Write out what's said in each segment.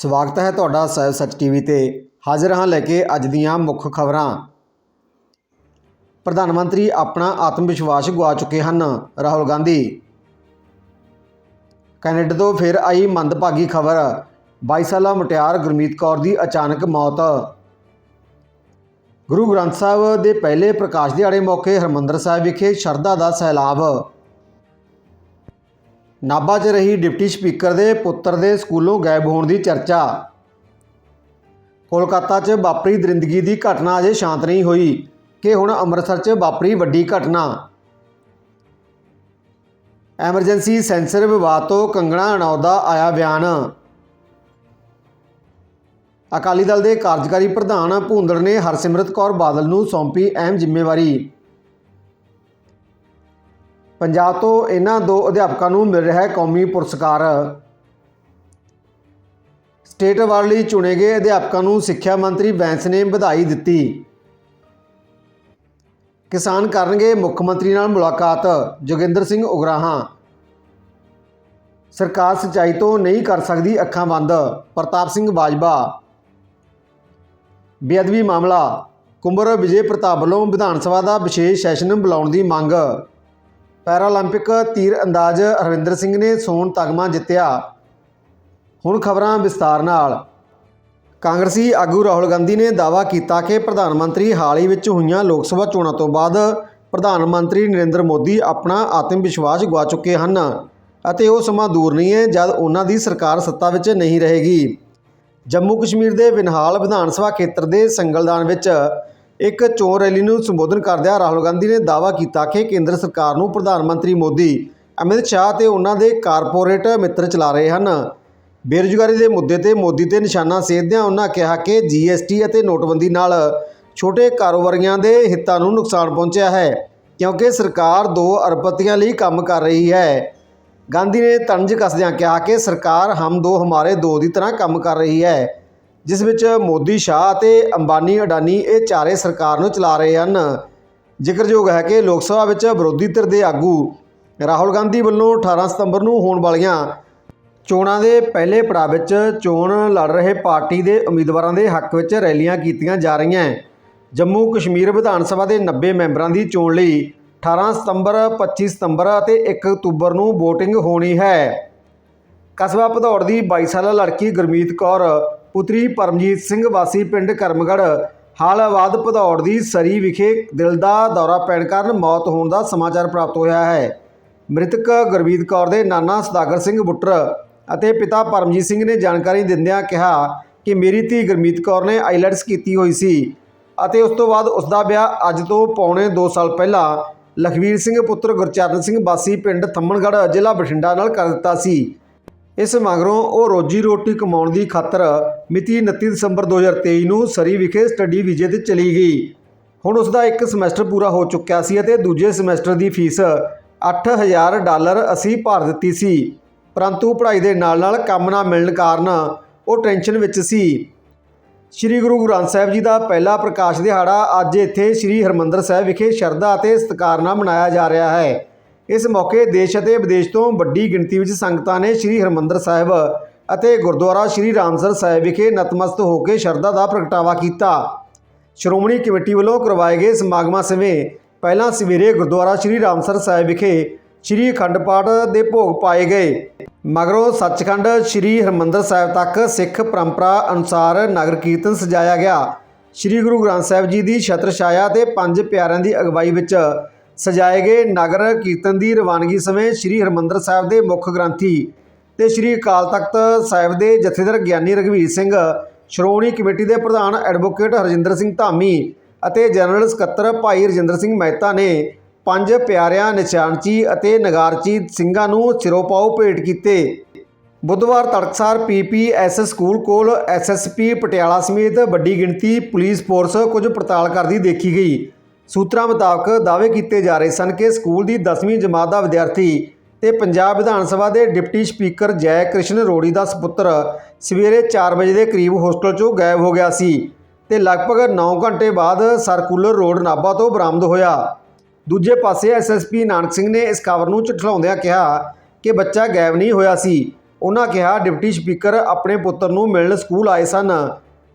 ਸਵਾਗਤ ਹੈ ਤੁਹਾਡਾ ਸਹਿਬ ਸੱਚ ਟੀਵੀ ਤੇ। ਹਾਜ਼ਰ ਹਾਂ ਲੈ ਕੇ ਅੱਜ ਦੀਆਂ ਮੁੱਖ ਖਬਰਾਂ। ਪ੍ਰਧਾਨ ਮੰਤਰੀ ਆਪਣਾ ਆਤਮ ਵਿਸ਼ਵਾਸ ਗਵਾ ਚੁੱਕੇ ਹਨ, ਰਾਹੁਲ ਗਾਂਧੀ। ਕੈਨੇਡਾ ਤੋਂ ਫਿਰ ਆਈ ਮੰਦਭਾਗੀ ਖਬਰ 22 ਸਾਲਾ ਮੁਟਿਆਰ ਗੁਰਮੀਤ ਕੌਰ ਦੀ ਅਚਾਨਕ ਮੌਤ। ਗੁਰੂ ਗ੍ਰੰਥ ਸਾਹਿਬ ਦੇ ਪਹਿਲੇ ਪ੍ਰਕਾਸ਼ ਦਿਹਾੜੇ ਮੌਕੇ ਹਰਮੰਦਰ ਸਾਹਿਬ ਵਿਖੇ ਸ਼ਰਧਾ ਦਾ ਸੈਲਾਬ। ਨਾਭਾ 'ਚ ਰਹੀ ਡਿਪਟੀ ਸਪੀਕਰ ਦੇ ਪੁੱਤਰ ਦੇ ਸਕੂਲੋਂ ਗਾਇਬ ਹੋਣ ਦੀ ਚਰਚਾ। ਕੋਲਕਾਤਾ 'ਚ ਵਾਪਰੀ ਦਰਿੰਦਗੀ ਦੀ ਘਟਨਾ ਅਜੇ ਸ਼ਾਂਤ ਨਹੀਂ ਹੋਈ, ਕਿ ਹੁਣ ਅੰਮ੍ਰਿਤਸਰ 'ਚ ਵਾਪਰੀ ਵੱਡੀ ਘਟਨਾ। ਐਮਰਜੈਂਸੀ ਸੈਂਸਰ ਵਿਵਾਦ ਤੋਂ ਕੰਗਣਾ ਰਣੌਤ ਆਇਆ ਬਿਆਨ। ਅਕਾਲੀ ਦਲ ਦੇ ਕਾਰਜਕਾਰੀ ਪ੍ਰਧਾਨ ਭੂੰਦੜ ਨੇ ਹਰਸਿਮਰਤ ਕੌਰ ਬਾਦਲ ਨੂੰ ਸੌਂਪੀ ਅਹਿਮ ਜ਼ਿੰਮੇਵਾਰੀ। ਪੰਜਾਬ ਤੋਂ ਇਹਨਾਂ ਦੋ ਅਧਿਆਪਕਾਂ ਨੂੰ ਮਿਲ ਰਿਹਾ ਹੈ ਕੌਮੀ ਪੁਰਸਕਾਰ। ਸਟੇਟ ਅਵਾਰਡ ਲਈ ਚੁਣੇ ਗਏ ਅਧਿਆਪਕਾਂ ਨੂੰ ਸਿੱਖਿਆ ਮੰਤਰੀ ਬੈਂਸ ਨੇ ਵਧਾਈ ਦਿੱਤੀ। ਕਿਸਾਨ ਕਰਨਗੇ ਮੁੱਖ ਮੰਤਰੀ ਨਾਲ ਮੁਲਾਕਾਤ, ਜੋਗਿੰਦਰ ਸਿੰਘ ਉਗਰਾਹਾਂ। ਸਰਕਾਰ ਸਚਾਈ ਤੋਂ ਨਹੀਂ ਕਰ ਸਕਦੀ ਅੱਖਾਂ ਬੰਦ, ਪ੍ਰਤਾਪ ਸਿੰਘ ਬਾਜਵਾ। ਬੇਅਦਬੀ ਮਾਮਲਾ, ਕੁੰਬਰ ਵਿਜੇ ਪ੍ਰਤਾਪ ਵੱਲੋਂ ਵਿਧਾਨ ਸਭਾ ਦਾ ਵਿਸ਼ੇਸ਼ ਸੈਸ਼ਨ ਬੁਲਾਉਣ ਦੀ ਮੰਗ। ਪੈਰਾਲੰਪਿਕ ਤੀਰ ਅੰਦਾਜ਼ ਹਰਵਿੰਦਰ ਸਿੰਘ ਨੇ ਸੋਨ ਤਗਮਾ ਜਿੱਤਿਆ। ਹੁਣ ਖਬਰਾਂ ਵਿਸਤਾਰ ਨਾਲ। ਕਾਂਗਰਸੀ ਆਗੂ ਰਾਹੁਲ ਗਾਂਧੀ ਨੇ ਦਾਅਵਾ ਕੀਤਾ ਕਿ ਪ੍ਰਧਾਨ ਮੰਤਰੀ ਹਾਲ ਹੀ ਵਿੱਚ ਹੋਈਆਂ ਲੋਕ ਸਭਾ ਚੋਣਾਂ ਤੋਂ ਬਾਅਦ ਪ੍ਰਧਾਨ ਮੰਤਰੀ ਨਰਿੰਦਰ ਮੋਦੀ ਆਪਣਾ ਆਤਮ ਵਿਸ਼ਵਾਸ ਗਵਾ ਚੁੱਕੇ ਹਨ ਅਤੇ ਉਹ ਸਮਾਂ ਦੂਰ ਨਹੀਂ ਹੈ ਜਦ ਉਹਨਾਂ ਦੀ ਸਰਕਾਰ ਸੱਤਾ ਵਿੱਚ ਨਹੀਂ ਰਹੇਗੀ। ਜੰਮੂ ਕਸ਼ਮੀਰ ਦੇ ਵਿਨਹਾਲ ਵਿਧਾਨ ਸਭਾ ਖੇਤਰ ਦੇ ਸੰਗਲਦਾਨ ਵਿੱਚ ਇੱਕ ਚੋਣ ਰੈਲੀ ਨੂੰ ਸੰਬੋਧਨ ਕਰਦਿਆਂ ਰਾਹੁਲ ਗਾਂਧੀ ਨੇ ਦਾਅਵਾ ਕੀਤਾ ਕਿ ਕੇਂਦਰ ਸਰਕਾਰ ਨੂੰ ਪ੍ਰਧਾਨ ਮੰਤਰੀ ਮੋਦੀ, ਅਮਿਤ ਸ਼ਾਹ ਤੇ ਉਹਨਾਂ ਦੇ ਕਾਰਪੋਰੇਟ ਮਿੱਤਰ ਚਲਾ ਰਹੇ ਹਨ। ਬੇਰੁਜ਼ਗਾਰੀ ਦੇ ਮੁੱਦੇ ਤੇ ਮੋਦੀ ਤੇ ਨਿਸ਼ਾਨਾ ਸੇਧਦਿਆਂ ਉਹਨਾਂ ਕਿਹਾ ਕਿ ਜੀਐਸਟੀ ਅਤੇ ਨੋਟਬੰਦੀ ਨਾਲ ਛੋਟੇ ਕਾਰੋਬਾਰੀਆਂ ਦੇ ਹਿੱਤਾਂ ਨੂੰ ਨੁਕਸਾਨ ਪਹੁੰਚਿਆ ਹੈ, ਕਿਉਂਕਿ ਸਰਕਾਰ ਦੋ ਅਰਬਪਤੀਆਂ ਲਈ ਕੰਮ ਕਰ ਰਹੀ ਹੈ। ਗਾਂਧੀ ਨੇ ਤੰਜ ਕੱਸਦਿਆਂ ਕਿਹਾ ਕਿ ਸਰਕਾਰ ਹਮ ਦੋ ਹਮਾਰੇ ਦੋ ਦੀ ਤਰ੍ਹਾਂ ਕੰਮ ਕਰ ਰਹੀ ਹੈ। ਜਿਸ ਵਿੱਚ ਮੋਦੀ ਸ਼ਾਹ ਅਤੇ ਅੰਬਾਨੀ ਅਡਾਨੀ ਇਹ ਚਾਰੇ ਸਰਕਾਰ ਨੂੰ ਚਲਾ ਰਹੇ ਹਨ। ਜ਼ਿਕਰਯੋਗ ਹੈ ਕਿ ਲੋਕ ਸਭਾ ਵਿੱਚ ਵਿਰੋਧੀ ਧਿਰ ਦੇ ਆਗੂ ਰਾਹੁਲ ਗਾਂਧੀ ਵੱਲੋਂ 18 ਸਤੰਬਰ ਨੂੰ ਹੋਣ ਵਾਲੀਆਂ ਚੋਣਾਂ ਦੇ ਪਹਿਲੇ ਪੜਾਅ ਵਿੱਚ ਚੋਣ ਲੜ ਰਹੇ ਪਾਰਟੀ ਦੇ ਉਮੀਦਵਾਰਾਂ ਦੇ ਹੱਕ ਵਿੱਚ ਰੈਲੀਆਂ ਕੀਤੀਆਂ ਜਾ ਰਹੀਆਂ ਜੰਮੂ ਕਸ਼ਮੀਰ ਵਿਧਾਨ ਸਭਾ ਦੇ 90 ਮੈਂਬਰਾਂ ਦੀ ਚੋਣ ਲਈ 18 ਸਤੰਬਰ 25 ਸਤੰਬਰ ਅਤੇ 1 ਅਕਤੂਬਰ ਨੂੰ VOTING ਹੋਣੀ ਹੈ। ਕਸਬਾ ਭਦੌੜ ਦੀ 22 ਸਾਲਾ ਲੜਕੀ ਗੁਰਮੀਤ ਕੌਰ ਪੁੱਤਰੀ ਪਰਮਜੀਤ ਸਿੰਘ ਵਾਸੀ ਪਿੰਡ ਕਰਮਗੜ੍ਹ ਹਾਲਾਬਾਦ ਭਦੌੜ ਦੀ ਸਰੀ ਵਿਖੇ ਦਿਲ ਦਾ ਦੌਰਾ ਪੈਣ ਕਾਰਨ ਮੌਤ ਹੋਣ ਦਾ ਸਮਾਚਾਰ ਪ੍ਰਾਪਤ ਹੋਇਆ ਹੈ। ਮ੍ਰਿਤਕ ਗੁਰਮੀਤ ਕੌਰ ਦੇ ਨਾਨਾ ਸਦਾਗਰ ਸਿੰਘ ਬੁੱਟਰ ਅਤੇ ਪਿਤਾ ਪਰਮਜੀਤ ਸਿੰਘ ਨੇ ਜਾਣਕਾਰੀ ਦਿੰਦਿਆਂ ਕਿਹਾ ਕਿ ਮੇਰੀ ਧੀ ਗੁਰਮੀਤ ਕੌਰ ਨੇ ਆਈਲੈਟਸ ਕੀਤੀ ਹੋਈ ਸੀ ਅਤੇ ਉਸ ਤੋਂ ਬਾਅਦ ਉਸ ਦਾ ਵਿਆਹ ਅੱਜ ਤੋਂ ਪੌਣੇ 2 ਸਾਲ ਪਹਿਲਾਂ ਲਖਵੀਰ ਸਿੰਘ ਪੁੱਤਰ ਗੁਰਚਰਨ ਸਿੰਘ ਬਾਸੀ ਪਿੰਡ ਥੰਮਣਗੜ੍ਹ ਜ਼ਿਲ੍ਹਾ ਬਠਿੰਡਾ ਨਾਲ ਕਰ ਦਿੱਤਾ ਸੀ। ਇਸ ਮਗਰੋਂ ਉਹ ਰੋਜੀ ਰੋਟੀ ਕਮਾਉਣ ਦੀ ਖਾਤਰ ਮਿਤੀ 29 ਦਸੰਬਰ 2023 ਨੂੰ ਸਰੀ ਵਿਖੇ ਸਟੱਡੀ ਵੀਜ਼ੇ ਤੇ ਚਲੀ ਗਈ। ਹੁਣ ਉਸ ਦਾ ਇੱਕ ਸਮੈਸਟਰ ਪੂਰਾ ਹੋ ਚੁੱਕਿਆ ਸੀ ਅਤੇ ਦੂਜੇ ਸਮੈਸਟਰ ਦੀ ਫੀਸ 8000 ਡਾਲਰ ਅਸੀਂ ਭਰ ਦਿੱਤੀ ਸੀ। ਪਰੰਤੂ ਪੜ੍ਹਾਈ ਦੇ ਨਾਲ-ਨਾਲ ਕੰਮ ਨਾ ਮਿਲਣ ਕਾਰਨ ਉਹ ਟੈਨਸ਼ਨ ਵਿੱਚ ਸੀ। ਸ੍ਰੀ ਗੁਰੂ ਗ੍ਰੰਥ ਸਾਹਿਬ ਜੀ ਦਾ ਪਹਿਲਾ ਪ੍ਰਕਾਸ਼ ਦਿਹਾੜਾ ਅੱਜ ਇੱਥੇ ਸ੍ਰੀ ਹਰਮੰਦਰ ਸਾਹਿਬ ਵਿਖੇ ਸ਼ਰਧਾ ਅਤੇ ਸਤਿਕਾਰ ਨਾਲ ਮਨਾਇਆ ਜਾ ਰਿਹਾ ਹੈ। ਇਸ ਮੌਕੇ ਦੇਸ਼ ਅਤੇ ਵਿਦੇਸ਼ ਤੋਂ ਵੱਡੀ ਗਿਣਤੀ ਵਿੱਚ ਸੰਗਤਾਂ ਨੇ ਸ੍ਰੀ ਹਰਮੰਦਰ ਸਾਹਿਬ ਅਤੇ ਗੁਰਦੁਆਰਾ ਸ੍ਰੀ ਰਾਮਸਰ ਸਾਹਿਬ ਵਿਖੇ ਨਤਮਸਤ ਹੋ ਕੇ ਸ਼ਰਧਾ ਦਾ ਪ੍ਰਗਟਾਵਾ ਕੀਤਾ। ਸ਼੍ਰੋਮਣੀ ਕਮੇਟੀ ਵੱਲੋਂ ਕਰਵਾਏ ਗਏ ਸਮਾਗਮਾਂ ਸਮੇਂ ਪਹਿਲਾਂ ਸਵੇਰੇ ਗੁਰਦੁਆਰਾ ਸ੍ਰੀ ਰਾਮਸਰ ਸਾਹਿਬ ਵਿਖੇ ਸ੍ਰੀ ਅਖੰਡ ਪਾਠ ਦੇ ਭੋਗ ਪਾਏ ਗਏ। ਮਗਰੋਂ ਸੱਚਖੰਡ ਸ੍ਰੀ ਹਰਮੰਦਰ ਸਾਹਿਬ ਤੱਕ ਸਿੱਖ ਪਰੰਪਰਾ ਅਨੁਸਾਰ ਨਗਰ ਕੀਰਤਨ ਸਜਾਇਆ ਗਿਆ। ਸ੍ਰੀ ਗੁਰੂ ਗ੍ਰੰਥ ਸਾਹਿਬ ਜੀ ਦੀ ਛਤਰ ਛਾਇਆ ਤੇ ਪੰਜ ਪਿਆਰਿਆਂ ਦੀ ਅਗਵਾਈ ਵਿੱਚ ਸਜਾਏ ਗਏ ਨਗਰ ਕੀਰਤਨ ਦੀ ਰਵਾਨਗੀ ਸਮੇਂ ਸ੍ਰੀ ਹਰਮੰਦਰ ਸਾਹਿਬ ਦੇ ਮੁੱਖ ਗ੍ਰੰਥੀ ਤੇ ਸ੍ਰੀ ਅਕਾਲ ਤਖਤ ਸਾਹਿਬ ਦੇ ਜਥੇਦਾਰ ਗਿਆਨੀ ਰਘਵੀਰ ਸਿੰਘ, ਸ਼੍ਰੋਮਣੀ ਕਮੇਟੀ ਦੇ ਪ੍ਰਧਾਨ ਐਡਵੋਕੇਟ ਹਰਜਿੰਦਰ ਸਿੰਘ ਧਾਮੀ ਅਤੇ ਜਨਰਲ ਸਕੱਤਰ ਭਾਈ ਰਜਿੰਦਰ ਸਿੰਘ ਮਹਿਤਾ ਨੇ ਪੰਜ ਪਿਆਰਿਆਂ, ਨਿਸ਼ਾਨਚੀ ਅਤੇ ਨਗਾਰਚੀ ਸਿੰਘਾਂ ਨੂੰ ਸਿਰੋਪਾਓ ਭੇਟ ਕੀਤੇ। ਬੁੱਧਵਾਰ ਤੜਕਸਾਰ ਪੀਪੀਐਸ ਸਕੂਲ ਕੋਲ ਐਸਐਸਪੀ ਪਟਿਆਲਾ ਸਮੇਤ ਵੱਡੀ ਗਿਣਤੀ ਪੁਲਿਸ ਫੋਰਸ ਕੁਝ ਪੜਤਾਲ ਕਰਦੀ ਦੇਖੀ ਗਈ। ਸੂਤਰਾਂ ਮੁਤਾਬਕ ਦਾਅਵੇ ਕੀਤੇ ਜਾ ਰਹੇ ਸਨ ਕਿ ਸਕੂਲ ਦੀ 10ਵੀਂ ਜਮਾਤ ਦਾ ਵਿਦਿਆਰਥੀ ਤੇ ਪੰਜਾਬ ਵਿਧਾਨ ਸਭਾ ਦੇ ਡਿਪਟੀ ਸਪੀਕਰ ਜੈ ਕ੍ਰਿਸ਼ਨ ਰੋੜੀ ਦਾ ਸੁਪੁੱਤਰ ਸਵੇਰੇ 4 ਵਜੇ ਦੇ ਕਰੀਬ ਹੋਸਟਲ 'ਚੋਂ ਗਾਇਬ ਹੋ ਗਿਆ ਸੀ ਤੇ ਲਗਭਗ 9 ਘੰਟੇ ਬਾਅਦ ਸਰਕੂਲਰ ਰੋਡ ਨਾਭਾ ਤੋਂ ਬਰਾਮਦ ਹੋਇਆ। ਦੂਜੇ ਪਾਸੇ ਐਸਐਸਪੀ ਨਾਨਕ ਸਿੰਘ ਨੇ ਇਸ ਖਬਰ ਨੂੰ ਝੁਠਲਾਉਂਦਿਆਂ ਕਿਹਾ ਕਿ ਬੱਚਾ ਗਾਇਬ ਨਹੀਂ ਹੋਇਆ ਸੀ। ਉਹਨਾਂ ਕਿਹਾ, ਡਿਪਟੀ ਸਪੀਕਰ ਆਪਣੇ ਪੁੱਤਰ ਨੂੰ ਮਿਲਣ ਸਕੂਲ ਆਏ ਸਨ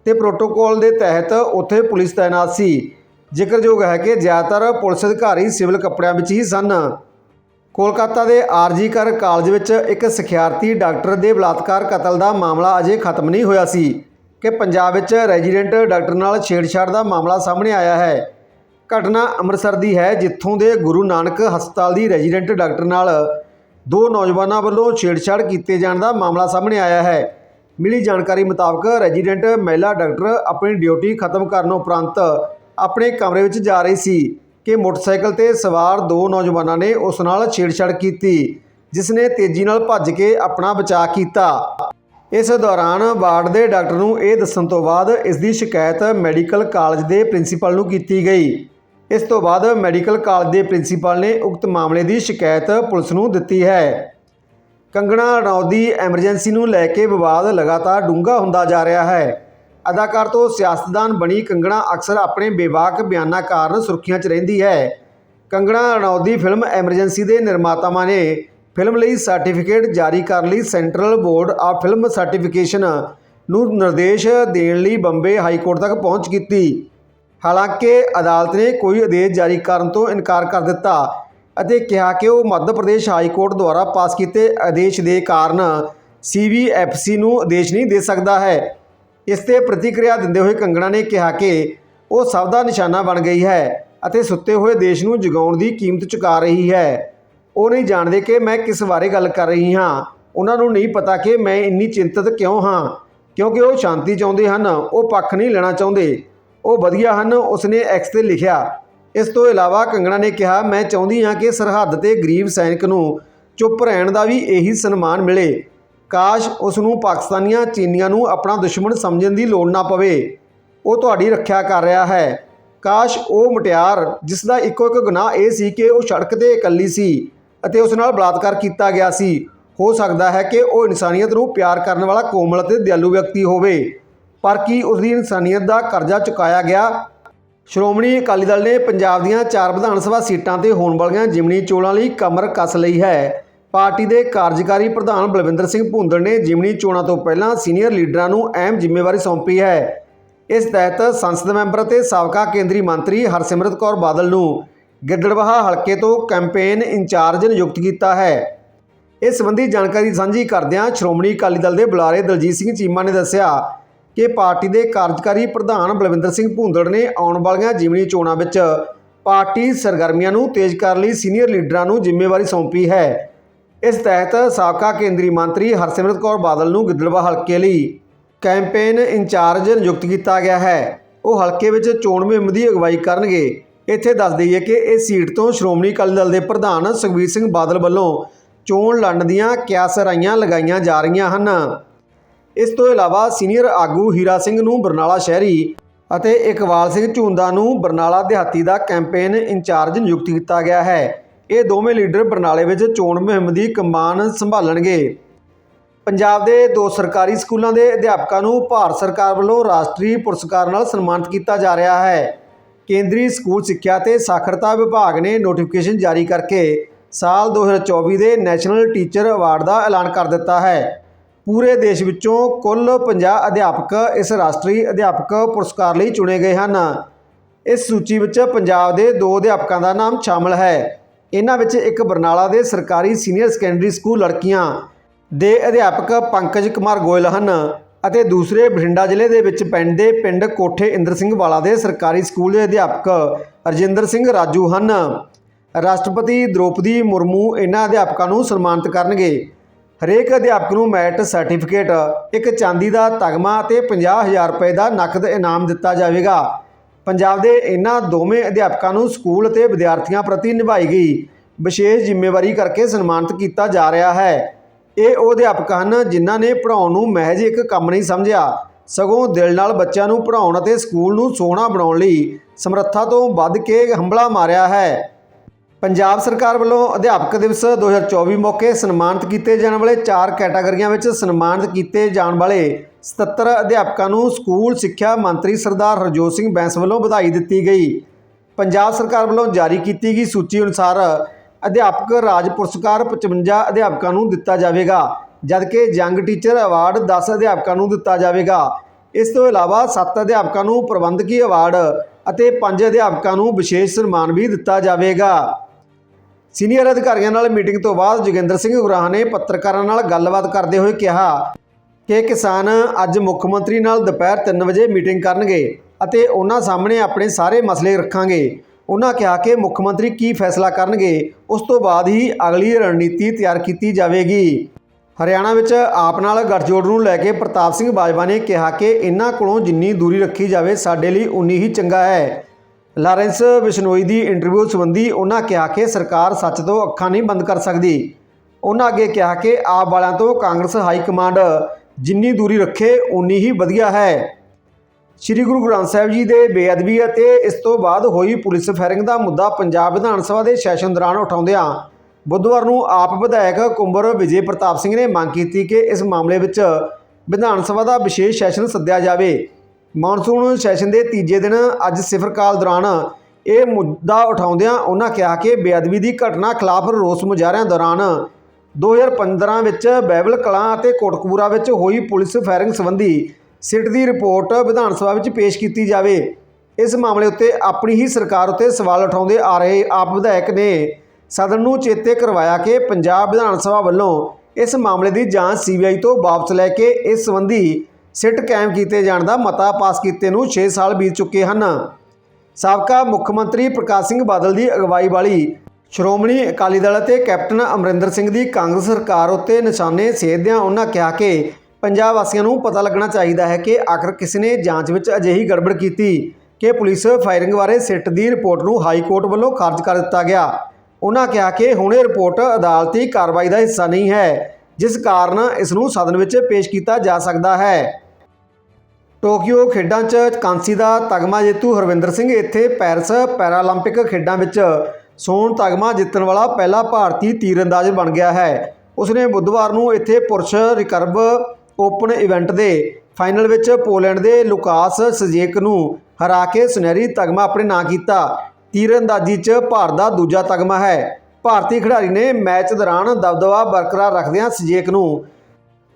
ਤੇ ਪ੍ਰੋਟੋਕੋਲ ਦੇ ਤਹਿਤ ਉੱਥੇ ਪੁਲਿਸ ਤਾਇਨਾਤ ਸੀ। ਜ਼ਿਕਰਯੋਗ ਹੈ ਕਿ ਜ਼ਿਆਦਾਤਰ ਪੁਲਿਸ ਅਧਿਕਾਰੀ ਸਿਵਲ ਕੱਪੜਿਆਂ ਵਿੱਚ ਹੀ ਸਨ। ਕੋਲਕਾਤਾ ਦੇ ਆਰਜੀ ਕਰ ਕਾਲਜ ਵਿੱਚ ਇੱਕ ਸਿਖਿਆਰਥੀ ਡਾਕਟਰ ਦੇ ਬਲਾਤਕਾਰ ਕਤਲ ਦਾ ਮਾਮਲਾ ਅਜੇ ਖਤਮ ਨਹੀਂ ਹੋਇਆ ਸੀ ਕਿ ਪੰਜਾਬ ਵਿੱਚ ਰੈਜ਼ੀਡੈਂਟ ਡਾਕਟਰ ਨਾਲ ਛੇੜਛਾੜ ਦਾ ਮਾਮਲਾ ਸਾਹਮਣੇ ਆਇਆ ਹੈ। ਘਟਨਾ ਅੰਮ੍ਰਿਤਸਰ ਦੀ ਹੈ, ਜਿੱਥੋਂ ਦੇ ਗੁਰੂ ਨਾਨਕ ਹਸਪਤਾਲ ਦੀ ਰੈਜ਼ੀਡੈਂਟ ਡਾਕਟਰ ਨਾਲ ਦੋ ਨੌਜਵਾਨਾਂ ਵੱਲੋਂ ਛੇੜਛਾੜ ਕੀਤੇ ਜਾਣ ਦਾ ਮਾਮਲਾ ਸਾਹਮਣੇ ਆਇਆ ਹੈ। ਮਿਲੀ ਜਾਣਕਾਰੀ ਮੁਤਾਬਕ ਰੈਜ਼ੀਡੈਂਟ ਮਹਿਲਾ ਡਾਕਟਰ ਆਪਣੀ ਡਿਊਟੀ ਖਤਮ ਕਰਨ ਉਪਰੰਤ ਆਪਣੇ ਕਮਰੇ ਵਿੱਚ ਜਾ ਰਹੀ ਸੀ ਕਿ ਮੋਟਰਸਾਈਕਲ ਤੇ ਸਵਾਰ ਦੋ ਨੌਜਵਾਨਾਂ ਨੇ ਉਸ ਨਾਲ ਛੇੜਛਾੜ ਕੀਤੀ, ਜਿਸ ਨੇ ਤੇਜ਼ੀ ਨਾਲ ਭੱਜ ਕੇ ਆਪਣਾ ਬਚਾਅ ਕੀਤਾ। ਇਸ ਦੌਰਾਨ ਵਾਰਡ ਦੇ ਡਾਕਟਰ ਨੂੰ ਇਹ ਦੱਸਣ ਤੋਂ ਬਾਅਦ ਇਸ ਦੀ ਸ਼ਿਕਾਇਤ ਮੈਡੀਕਲ ਕਾਲਜ ਦੇ ਪ੍ਰਿੰਸੀਪਲ ਨੂੰ ਕੀਤੀ ਗਈ। ਇਸ ਤੋਂ ਬਾਅਦ ਮੈਡੀਕਲ ਕਾਲਜ ਦੇ ਪ੍ਰਿੰਸੀਪਲ ਨੇ ਉਕਤ ਮਾਮਲੇ ਦੀ ਸ਼ਿਕਾਇਤ ਪੁਲਿਸ ਨੂੰ ਦਿੱਤੀ ਹੈ। ਕੰਗਣਾ ਰਣੌਤ ਦੀ ਐਮਰਜੈਂਸੀ ਨੂੰ ਲੈ ਕੇ ਵਿਵਾਦ ਲਗਾਤਾਰ ਡੂੰਘਾ ਹੁੰਦਾ ਜਾ ਰਿਹਾ ਹੈ। ਅਦਾਕਾਰ ਤੋਂ ਸਿਆਸਤਦਾਨ ਬਣੀ ਕੰਗਣਾ ਅਕਸਰ ਆਪਣੇ ਬੇਵਾਕ ਬਿਆਨਾਂ ਕਾਰਨ ਸੁਰਖੀਆਂ 'ਚ ਰਹਿੰਦੀ ਹੈ। ਕੰਗਣਾ ਰਣੌਤ ਦੀ ਫਿਲਮ ਐਮਰਜੈਂਸੀ ਦੇ ਨਿਰਮਾਤਾਵਾਂ ਨੇ ਫਿਲਮ ਲਈ ਸਰਟੀਫਿਕੇਟ ਜਾਰੀ ਕਰਨ ਲਈ central board of film certification ਨੂੰ ਨਿਰਦੇਸ਼ ਦੇਣ ਲਈ ਬੰਬੇ ਹਾਈ ਕੋਰਟ ਤੱਕ ਪਹੁੰਚ ਕੀਤੀ। ਹਾਲਾਂਕਿ ਅਦਾਲਤ ਨੇ ਕੋਈ ਆਦੇਸ਼ ਜਾਰੀ ਕਰਨ ਤੋਂ ਇਨਕਾਰ ਕਰ ਦਿੱਤਾ ਅਤੇ ਕਿਹਾ ਕਿ ਉਹ ਮੱਧ ਪ੍ਰਦੇਸ਼ ਹਾਈ ਕੋਰਟ ਦੁਆਰਾ ਪਾਸ ਕੀਤੇ ਆਦੇਸ਼ ਦੇ ਕਾਰਨ ਸੀਬੀਐਫਸੀ ਨੂੰ ਆਦੇਸ਼ ਨਹੀਂ ਦੇ ਸਕਦਾ ਹੈ। ਇਸ ਤੇ ਪ੍ਰਤੀਕਿਰਿਆ ਦਿੰਦੇ ਹੋਏ ਕੰਗਣਾ ਨੇ ਕਿਹਾ ਕਿ ਉਹ ਸਭ ਦਾ ਨਿਸ਼ਾਨਾ ਬਣ ਗਈ ਹੈ ਅਤੇ ਸੁੱਤੇ ਹੋਏ ਦੇਸ਼ ਨੂੰ ਜਗਾਉਣ ਦੀ ਕੀਮਤ ਚੁਕਾ ਰਹੀ ਹੈ। ਉਹ ਨਹੀਂ ਜਾਣਦੇ ਕਿ ਮੈਂ ਕਿਸ ਬਾਰੇ ਗੱਲ ਕਰ ਰਹੀ ਹਾਂ। ਉਹਨਾਂ ਨੂੰ ਨਹੀਂ ਪਤਾ ਕਿ ਮੈਂ ਇੰਨੀ ਚਿੰਤਤ ਕਿਉਂ ਹਾਂ, ਕਿਉਂਕਿ ਉਹ ਸ਼ਾਂਤੀ ਚਾਹੁੰਦੇ ਹਨ, ਉਹ ਪੱਖ ਨਹੀਂ ਲੈਣਾ ਚਾਹੁੰਦੇ। ਉਹ ਵਧੀਆ ਹਨ, ਉਸਨੇ ਐਕਸ ਤੇ ਲਿਖਿਆ। ਇਸ ਤੋਂ ਇਲਾਵਾ ਕੰਗਣਾ ਨੇ ਕਿਹਾ, ਮੈਂ ਚਾਹੁੰਦੀ ਹਾਂ ਕਿ ਸਰਹੱਦ ਤੇ ਗਰੀਬ ਸੈਨਿਕ ਨੂੰ ਚੁੱਪ ਰਹਿਣ ਦਾ ਵੀ ਇਹੀ ਸਨਮਾਨ ਮਿਲੇ। ਕਾਸ਼ ਉਸ ਨੂੰ ਪਾਕਿਸਤਾਨੀਆਂ, ਚੀਨੀਆਂ ਨੂੰ ਆਪਣਾ ਦੁਸ਼ਮਣ ਸਮਝਣ ਦੀ ਲੋੜ ਨਾ ਪਵੇ। ਉਹ ਤੁਹਾਡੀ ਰੱਖਿਆ ਕਰ ਰਿਹਾ ਹੈ। ਕਾਸ਼ ਉਹ ਮੁਟਿਆਰ ਜਿਸ ਦਾ ਇੱਕੋ ਇੱਕ ਗੁਨਾਹ ਇਹ ਸੀ ਕਿ ਉਹ ਸੜਕ ਤੇ ਇਕੱਲੀ ਸੀ ਅਤੇ ਉਸ ਨਾਲ ਬਲਾਤਕਾਰ ਕੀਤਾ ਗਿਆ ਸੀ, ਹੋ ਸਕਦਾ ਹੈ ਕਿ ਉਹ ਇਨਸਾਨੀਅਤ ਨੂੰ ਪਿਆਰ ਕਰਨ ਵਾਲਾ ਕੋਮਲ ਅਤੇ ਦਿਆਲੂ ਵਿਅਕਤੀ ਹੋਵੇ। ਪਰ ਕੀ ਉਸ ਦੀ ਇਨਸਾਨੀਅਤ ਦਾ ਕਰਜ਼ਾ ਚੁਕਾਇਆ ਗਿਆ? ਸ਼੍ਰੋਮਣੀ ਅਕਾਲੀ ਦਲ ਨੇ ਪੰਜਾਬ ਦੀਆਂ ਚਾਰ ਵਿਧਾਨ ਸਭਾ ਸੀਟਾਂ ਤੇ ਹੋਣ ਵਾਲੀਆਂ ਜਿਮਨੀ ਚੋਣਾਂ ਲਈ ਕਮਰ ਕੱਸ ਲਈ ਹੈ। ਪਾਰਟੀ ਦੇ ਕਾਰਜਕਾਰੀ ਪ੍ਰਧਾਨ ਬਲਵਿੰਦਰ ਸਿੰਘ ਭੁੰਦੜ ਨੇ ਜਿਮਣੀ ਚੋਣਾਂ ਤੋਂ ਪਹਿਲਾਂ ਸੀਨੀਅਰ ਲੀਡਰਾਂ ਨੂੰ ਅਹਿਮ ਜ਼ਿੰਮੇਵਾਰੀ ਸੌਂਪੀ ਹੈ। ਇਸ ਤਹਿਤ ਸੰਸਦ ਮੈਂਬਰ ਅਤੇ ਸਾਬਕਾ ਕੇਂਦਰੀ ਮੰਤਰੀ ਹਰਸਿਮਰਤ ਕੌਰ ਬਾਦਲ ਨੂੰ ਗਿੱਦੜਬਾਹਾ ਹਲਕੇ ਤੋਂ ਕੈਂਪੇਨ ਇੰਚਾਰਜ ਨਿਯੁਕਤ ਕੀਤਾ ਹੈ। ਇਸ ਸੰਬੰਧੀ ਜਾਣਕਾਰੀ ਸਾਂਝੀ ਕਰਦਿਆਂ ਸ਼੍ਰੋਮਣੀ ਅਕਾਲੀ ਦਲ ਦੇ ਬੁਲਾਰੇ ਦਲਜੀਤ ਸਿੰਘ ਚੀਮਾ ਨੇ ਦੱਸਿਆ ਕਿ ਪਾਰਟੀ ਦੇ ਕਾਰਜਕਾਰੀ ਪ੍ਰਧਾਨ ਬਲਵਿੰਦਰ ਸਿੰਘ ਭੁੰਦੜ ਨੇ ਆਉਣ ਵਾਲੀਆਂ ਜਿਮਣੀ ਚੋਣਾਂ ਵਿੱਚ ਪਾਰਟੀ ਸਰਗਰਮੀਆਂ ਨੂੰ ਤੇਜ਼ ਕਰਨ ਲਈ ਸੀਨੀਅਰ ਲੀਡਰਾਂ ਨੂੰ ਜ਼ਿੰਮੇਵਾਰੀ ਸੌਂਪੀ ਹੈ। ਇਸ ਤਹਿਤ ਸਾਬਕਾ ਕੇਂਦਰੀ ਮੰਤਰੀ ਹਰਸਿਮਰਤ ਕੌਰ ਬਾਦਲ ਨੂੰ ਗਿੱਦੜਵਾ ਹਲਕੇ ਲਈ ਕੈਂਪੇਨ ਇੰਚਾਰਜ ਨਿਯੁਕਤ ਕੀਤਾ ਗਿਆ ਹੈ। ਉਹ ਹਲਕੇ ਵਿੱਚ ਚੋਣ ਮੁਹਿੰਮ ਦੀ ਅਗਵਾਈ ਕਰਨਗੇ। ਇੱਥੇ ਦੱਸ ਦਈਏ ਕਿ ਇਸ ਸੀਟ ਤੋਂ ਸ਼੍ਰੋਮਣੀ ਅਕਾਲੀ ਦਲ ਦੇ ਪ੍ਰਧਾਨ ਸੁਖਬੀਰ ਸਿੰਘ ਬਾਦਲ ਵੱਲੋਂ ਚੋਣ ਲੜਨ ਦੀਆਂ ਕਿਆਸਰਾਈਆਂ ਲਗਾਈਆਂ ਜਾ ਰਹੀਆਂ ਹਨ। ਇਸ ਤੋਂ ਇਲਾਵਾ ਸੀਨੀਅਰ ਆਗੂ ਹੀਰਾ ਸਿੰਘ ਨੂੰ ਬਰਨਾਲਾ ਸ਼ਹਿਰੀ ਅਤੇ ਇਕਬਾਲ ਸਿੰਘ ਝੁੰਦਾ ਨੂੰ ਬਰਨਾਲਾ ਦਿਹਾਤੀ ਦਾ ਕੈਂਪੇਨ ਇੰਚਾਰਜ ਨਿਯੁਕਤ ਕੀਤਾ ਗਿਆ ਹੈ। ਇਹ ਦੋਵੇਂ ਲੀਡਰ ਬਰਨਾਲੇ ਵਿੱਚ ਚੋਣ ਮੁਹਿੰਮ ਦੀ ਕਮਾਨ ਸੰਭਾਲਣਗੇ। ਪੰਜਾਬ ਦੇ ਦੋ ਸਰਕਾਰੀ ਸਕੂਲਾਂ ਦੇ ਅਧਿਆਪਕਾਂ ਨੂੰ ਭਾਰਤ ਸਰਕਾਰ ਵੱਲੋਂ ਰਾਸ਼ਟਰੀ ਪੁਰਸਕਾਰ ਨਾਲ ਸਨਮਾਨਿਤ ਕੀਤਾ ਜਾ ਰਿਹਾ ਹੈ। ਕੇਂਦਰੀ ਸਕੂਲ ਸਿੱਖਿਆ ਤੇ ਸਾਖਰਤਾ ਵਿਭਾਗ ਨੇ ਨੋਟੀਫਿਕੇਸ਼ਨ ਜਾਰੀ ਕਰਕੇ ਸਾਲ 2024 ਦੇ ਨੈਸ਼ਨਲ ਟੀਚਰ ਅਵਾਰਡ ਦਾ ਐਲਾਨ ਕਰ ਦਿੱਤਾ ਹੈ। ਪੂਰੇ ਦੇਸ਼ ਵਿੱਚੋਂ ਕੁੱਲ 50 ਅਧਿਆਪਕ ਇਸ ਰਾਸ਼ਟਰੀ ਅਧਿਆਪਕ ਪੁਰਸਕਾਰ ਲਈ ਚੁਣੇ ਗਏ ਹਨ। ਇਸ ਸੂਚੀ ਵਿੱਚ ਪੰਜਾਬ ਦੇ ਦੋ ਅਧਿਆਪਕਾਂ ਦਾ ਨਾਮ ਸ਼ਾਮਲ ਹੈ। ਇਹਨਾਂ ਵਿੱਚ ਇੱਕ ਬਰਨਾਲਾ ਦੇ ਸਰਕਾਰੀ ਸੀਨੀਅਰ ਸੈਕੰਡਰੀ ਸਕੂਲ ਲੜਕੀਆਂ ਦੇ ਅਧਿਆਪਕ ਪੰਕਜ ਕੁਮਾਰ ਗੋਇਲ ਹਨ ਅਤੇ ਦੂਸਰੇ ਬਠਿੰਡਾ ਜ਼ਿਲ੍ਹੇ ਦੇ ਵਿੱਚ ਪਿੰਡ ਦੇ ਪਿੰਡ ਕੋਠੇ ਇੰਦਰ ਸਿੰਘ ਵਾਲਾ ਦੇ ਸਰਕਾਰੀ ਸਕੂਲ ਦੇ ਅਧਿਆਪਕ ਰਜਿੰਦਰ ਸਿੰਘ ਰਾਜੂ ਹਨ। ਰਾਸ਼ਟਰਪਤੀ ਦ੍ਰੋਪਦੀ ਮੁਰਮੂ ਇਹਨਾਂ ਅਧਿਆਪਕਾਂ ਨੂੰ ਸਨਮਾਨਿਤ ਕਰਨਗੇ। ਹਰੇਕ ਅਧਿਆਪਕ ਨੂੰ ਮੈਰਿਟ ਸਰਟੀਫਿਕੇਟ, ਇੱਕ ਚਾਂਦੀ ਦਾ ਤਗਮਾ ਅਤੇ 50000 ਰੁਪਏ ਦਾ ਨਕਦ ਇਨਾਮ ਦਿੱਤਾ ਜਾਵੇਗਾ। ਪੰਜਾਬ ਦੇ ਇਹਨਾਂ ਦੋਵੇਂ ਅਧਿਆਪਕਾਂ ਨੂੰ ਸਕੂਲ ਅਤੇ ਵਿਦਿਆਰਥੀਆਂ ਪ੍ਰਤੀ ਨਿਭਾਈ ਗਈ ਵਿਸ਼ੇਸ਼ ਜ਼ਿੰਮੇਵਾਰੀ ਕਰਕੇ ਸਨਮਾਨਿਤ ਕੀਤਾ ਜਾ ਰਿਹਾ ਹੈ। ਇਹ ਉਹ ਅਧਿਆਪਕ ਹਨ ਜਿਨ੍ਹਾਂ ਨੇ ਪੜ੍ਹਾਉਣ ਨੂੰ ਮਹਿਜ ਇੱਕ ਕੰਮ ਨਹੀਂ ਸਮਝਿਆ, ਸਗੋਂ ਦਿਲ ਨਾਲ ਬੱਚਿਆਂ ਨੂੰ ਪੜ੍ਹਾਉਣ ਅਤੇ ਸਕੂਲ ਨੂੰ ਸੋਹਣਾ ਬਣਾਉਣ ਲਈ ਸਮਰੱਥਾ ਤੋਂ ਵੱਧ ਕੇ ਹੰਬਲਾ ਮਾਰਿਆ ਹੈ। ਪੰਜਾਬ ਸਰਕਾਰ ਵੱਲੋਂ ਅਧਿਆਪਕ ਦਿਵਸ 2024 ਮੌਕੇ ਸਨਮਾਨਿਤ ਕੀਤੇ ਜਾਣ ਵਾਲੇ ਚਾਰ ਕੈਟਾਗਰੀਆਂ ਵਿੱਚ ਸਨਮਾਨਿਤ ਕੀਤੇ ਜਾਣ ਵਾਲੇ 77 ਅਧਿਆਪਕਾਂ ਨੂੰ ਸਕੂਲ ਸਿੱਖਿਆ ਮੰਤਰੀ ਸਰਦਾਰ ਹਰਜੋਤ ਸਿੰਘ ਬੈਂਸ ਵੱਲੋਂ ਵਧਾਈ ਦਿੱਤੀ ਗਈ। ਪੰਜਾਬ ਸਰਕਾਰ ਵੱਲੋਂ ਜਾਰੀ ਕੀਤੀ ਗਈ ਸੂਚੀ ਅਨੁਸਾਰ ਅਧਿਆਪਕ ਰਾਜ ਪੁਰਸਕਾਰ 55 ਅਧਿਆਪਕਾਂ ਨੂੰ ਦਿੱਤਾ ਜਾਵੇਗਾ, ਜਦਕਿ ਯੰਗ ਟੀਚਰ ਅਵਾਰਡ 10 ਅਧਿਆਪਕਾਂ ਨੂੰ ਦਿੱਤਾ ਜਾਵੇਗਾ। ਇਸ ਤੋਂ ਇਲਾਵਾ 7 ਅਧਿਆਪਕਾਂ ਨੂੰ ਪ੍ਰਬੰਧਕੀ ਅਵਾਰਡ ਅਤੇ 5 ਅਧਿਆਪਕਾਂ ਨੂੰ ਵਿਸ਼ੇਸ਼ ਸਨਮਾਨ ਵੀ ਦਿੱਤਾ ਜਾਵੇਗਾ। ਸੀਨੀਅਰ ਅਧਿਕਾਰੀਆਂ ਨਾਲ ਮੀਟਿੰਗ ਤੋਂ ਬਾਅਦ ਜੋਗਿੰਦਰ ਸਿੰਘ ਗੁਰਾਹ ਨੇ ਪੱਤਰਕਾਰਾਂ ਨਾਲ ਗੱਲਬਾਤ ਕਰਦੇ ਹੋਏ ਕਿਹਾ ਕਿ ਕਿਸਾਨ ਅੱਜ ਮੁੱਖ ਮੰਤਰੀ ਨਾਲ ਦੁਪਹਿਰ 3 ਵਜੇ ਮੀਟਿੰਗ ਕਰਨਗੇ ਅਤੇ ਉਹਨਾਂ ਸਾਹਮਣੇ ਆਪਣੇ ਸਾਰੇ ਮਸਲੇ ਰੱਖਾਂਗੇ। ਉਹਨਾਂ ਕਿਹਾ ਕਿ ਮੁੱਖ ਮੰਤਰੀ ਕੀ ਫੈਸਲਾ ਕਰਨਗੇ, ਉਸ ਤੋਂ ਬਾਅਦ ਹੀ ਅਗਲੀ ਰਣਨੀਤੀ ਤਿਆਰ ਕੀਤੀ ਜਾਵੇਗੀ। ਹਰਿਆਣਾ ਵਿੱਚ ਆਪ ਨਾਲ ਗੱਠਜੋੜ ਨੂੰ ਲੈ ਕੇ ਪ੍ਰਤਾਪ ਸਿੰਘ ਬਾਜਵਾ ਨੇ ਕਿਹਾ ਕਿ ਇਹਨਾਂ ਕੋਲੋਂ ਜਿੰਨੀ ਦੂਰੀ ਰੱਖੀ ਜਾਵੇ, ਸਾਡੇ ਲਈ ਉਨੀ ਹੀ ਚੰਗਾ ਹੈ। ਲਾਰੈਂਸ ਬਿਸ਼ਨੋਈ ਦੀ ਇੰਟਰਵਿਊ ਸੰਬੰਧੀ ਉਹਨਾਂ ਕਿਹਾ ਕਿ ਸਰਕਾਰ ਸੱਚ ਤੋਂ ਅੱਖਾਂ ਨਹੀਂ ਬੰਦ ਕਰ ਸਕਦੀ। ਉਹਨਾਂ ਅੱਗੇ ਕਿਹਾ ਕਿ ਆਪ ਵਾਲਿਆਂ ਤੋਂ ਕਾਂਗਰਸ ਹਾਈ ਕਮਾਂਡ ਜਿੰਨੀ ਦੂਰੀ ਰੱਖੇ ਉਨੀ ਹੀ ਵਧੀਆ ਹੈ। ਸ੍ਰੀ ਗੁਰੂ ਗ੍ਰੰਥ ਸਾਹਿਬ ਜੀ ਦੇ ਬੇਅਦਬੀ ਅਤੇ ਇਸ ਤੋਂ ਬਾਅਦ ਹੋਈ ਪੁਲਿਸ ਫਾਇਰਿੰਗ ਦਾ ਮੁੱਦਾ ਪੰਜਾਬ ਵਿਧਾਨ ਸਭਾ ਦੇ ਸੈਸ਼ਨ ਦੌਰਾਨ ਉਠਾਉਂਦਿਆਂ ਬੁੱਧਵਾਰ ਨੂੰ ਆਪ ਵਿਧਾਇਕ ਕੁੰਬਰ ਵਿਜੇ ਪ੍ਰਤਾਪ ਸਿੰਘ ਨੇ ਮੰਗ ਕੀਤੀ ਕਿ ਇਸ ਮਾਮਲੇ ਵਿੱਚ ਵਿਧਾਨ ਸਭਾ ਦਾ ਵਿਸ਼ੇਸ਼ ਸੈਸ਼ਨ ਸੱਦਿਆ ਜਾਵੇ। ਮਾਨਸੂਨ ਸੈਸ਼ਨ ਦੇ ਤੀਜੇ ਦਿਨ ਅੱਜ ਸਿਫਰ ਕਾਲ ਦੌਰਾਨ ਇਹ ਮੁੱਦਾ ਉਠਾਉਂਦਿਆਂ ਉਹਨਾਂ ਕਿਹਾ ਕਿ ਬੇਅਦਬੀ ਦੀ ਘਟਨਾ ਖਿਲਾਫ ਰੋਸ ਮੁਜ਼ਾਹਰਿਆਂ ਦੌਰਾਨ 2015 ਵਿੱਚ ਬੈਬਲ ਕਲਾਂ ਅਤੇ ਕੋਟਕਪੂਰਾ ਵਿੱਚ ਹੋਈ ਪੁਲਿਸ ਫਾਇਰਿੰਗ ਸੰਬੰਧੀ ਸਿੱਟ ਦੀ ਰਿਪੋਰਟ ਵਿਧਾਨ ਸਭਾ ਵਿੱਚ ਪੇਸ਼ ਕੀਤੀ ਜਾਵੇ। ਇਸ ਮਾਮਲੇ ਉੱਤੇ ਆਪਣੀ ਹੀ ਸਰਕਾਰ ਉੱਤੇ ਸਵਾਲ ਉਠਾਉਂਦੇ ਆ ਰਹੇ ਆਪ ਵਿਧਾਇਕ ਨੇ ਸਦਨ ਨੂੰ ਚੇਤੇ ਕਰਵਾਇਆ ਕਿ ਪੰਜਾਬ ਵਿਧਾਨ ਸਭਾ ਵੱਲੋਂ ਇਸ ਮਾਮਲੇ ਦੀ ਜਾਂਚ ਸੀਬੀਆਈ ਤੋਂ ਵਾਪਸ ਲੈ ਕੇ ਇਸ ਸੰਬੰਧੀ ਸਿੱਟ ਕਾਇਮ ਕੀਤੇ ਜਾਣ ਦਾ ਮਤਾ ਪਾਸ ਕੀਤੇ ਨੂੰ 6 ਸਾਲ ਬੀਤ ਚੁੱਕੇ ਹਨ। ਸਾਬਕਾ ਮੁੱਖ ਮੰਤਰੀ ਪ੍ਰਕਾਸ਼ ਸਿੰਘ ਬਾਦਲ ਦੀ ਅਗਵਾਈ ਵਾਲੀ ਸ਼੍ਰੋਮਣੀ ਅਕਾਲੀ ਦਲ ਅਤੇ ਕੈਪਟਨ ਅਮਰਿੰਦਰ ਸਿੰਘ ਦੀ ਕਾਂਗਰਸ ਸਰਕਾਰ ਉੱਤੇ ਨਿਸ਼ਾਨੇ ਸੇਧਦਿਆਂ ਉਹਨਾਂ ਕਿਹਾ ਕਿ ਪੰਜਾਬ ਵਾਸੀਆਂ ਨੂੰ ਪਤਾ ਲੱਗਣਾ ਚਾਹੀਦਾ ਹੈ ਕਿ ਆਖਰ ਕਿਸ ਨੇ ਜਾਂਚ ਵਿੱਚ ਅਜਿਹੀ ਗੜਬੜ ਕੀਤੀ ਕਿ ਪੁਲਿਸ ਫਾਇਰਿੰਗ ਬਾਰੇ ਸਿੱਟ ਦੀ ਰਿਪੋਰਟ ਨੂੰ ਹਾਈ ਕੋਰਟ ਵੱਲੋਂ ਖਾਰਜ ਕਰ ਦਿੱਤਾ ਗਿਆ। ਉਹਨਾਂ ਕਿਹਾ ਕਿ ਹੁਣ ਇਹ ਰਿਪੋਰਟ ਅਦਾਲਤੀ ਕਾਰਵਾਈ ਦਾ ਹਿੱਸਾ ਨਹੀਂ ਹੈ, ਜਿਸ ਕਾਰਨ ਇਸ ਨੂੰ ਸਦਨ ਵਿੱਚ ਪੇਸ਼ ਕੀਤਾ ਜਾ ਸਕਦਾ ਹੈ। ਟੋਕੀਓ ਖੇਡਾਂ 'ਚ ਕਾਂਸੀ ਦਾ ਤਗਮਾ ਜੇਤੂ ਹਰਵਿੰਦਰ ਸਿੰਘ ਇੱਥੇ ਪੈਰਿਸ ਪੈਰਾਲੰਪਿਕ ਖੇਡਾਂ ਵਿੱਚ ਸੋਨ ਤਗਮਾ ਜਿੱਤਣ ਵਾਲਾ ਪਹਿਲਾ ਭਾਰਤੀ ਤੀਰਅੰਦਾਜ਼ ਬਣ ਗਿਆ ਹੈ। ਉਸਨੇ ਬੁੱਧਵਾਰ ਨੂੰ ਇੱਥੇ ਪੁਰਸ਼ ਰਿਕਰਵ ਓਪਨ ਇਵੈਂਟ ਦੇ ਫਾਈਨਲ ਵਿੱਚ ਪੋਲੈਂਡ ਦੇ ਲੁਕਾਸ ਸਜੇਕ ਨੂੰ ਹਰਾ ਕੇ ਸੁਨਹਿਰੀ ਤਗਮਾ ਆਪਣੇ ਨਾਂ ਕੀਤਾ। ਤੀਰਅੰਦਾਜ਼ੀ 'ਚ ਭਾਰਤ ਦਾ ਦੂਜਾ ਤਗਮਾ ਹੈ। ਭਾਰਤੀ ਖਿਡਾਰੀ ਨੇ ਮੈਚ ਦੌਰਾਨ ਦਬਦਬਾ ਬਰਕਰਾਰ ਰੱਖਦਿਆਂ ਸਜੇਕ ਨੂੰ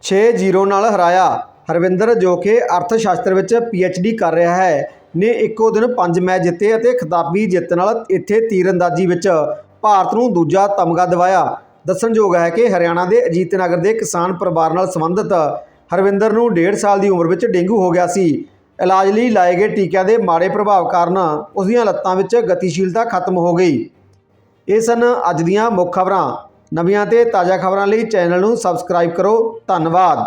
6-0 ਨਾਲ ਹਰਾਇਆ। ਹਰਵਿੰਦਰ, ਜੋ ਕਿ ਅਰਥ ਸ਼ਾਸਤਰ ਵਿੱਚ ਡੀ ਕਰ ਰਿਹਾ ਹੈ, ਨੇ ਇੱਕੋ ਦਿਨ 5 ਮੈਚ ਜਿੱਤੇ ਅਤੇ ਖਿਤਾਬੀ ਜਿੱਤ ਨਾਲ ਇੱਥੇ ਤੀਰਅੰਦਾਜ਼ੀ ਵਿੱਚ ਭਾਰਤ ਨੂੰ ਦੂਜਾ ਤਮਗਾ ਦਿਵਾਇਆ। ਦੱਸਣਯੋਗ ਹੈ ਕਿ ਹਰਿਆਣਾ ਦੇ ਅਜੀਤ ਨਗਰ ਦੇ ਕਿਸਾਨ ਪਰਿਵਾਰ ਨਾਲ ਸੰਬੰਧਿਤ ਹਰਵਿੰਦਰ ਨੂੰ 1.5 ਸਾਲ ਦੀ ਉਮਰ ਵਿੱਚ ਡੇਂਗੂ ਹੋ ਗਿਆ ਸੀ। ਇਲਾਜ ਲਈ ਲਾਏ ਗਏ ਟੀਕਿਆਂ ਦੇ ਮਾੜੇ ਪ੍ਰਭਾਵ ਕਾਰਨ ਉਸ ਦੀਆਂ ਲੱਤਾਂ ਵਿੱਚ ਗਤੀਸ਼ੀਲਤਾ ਖਤਮ ਹੋ ਗਈ। ਇਹ ਸਨ ਅੱਜ ਦੀਆਂ ਮੁੱਖ ਖਬਰਾਂ। ਨਵੀਆਂ ਤੇ ਤਾਜ਼ਾ ਖਬਰਾਂ ਲਈ ਚੈਨਲ ਨੂੰ ਸਬਸਕ੍ਰਾਈਬ ਕਰੋ। ਧੰਨਵਾਦ।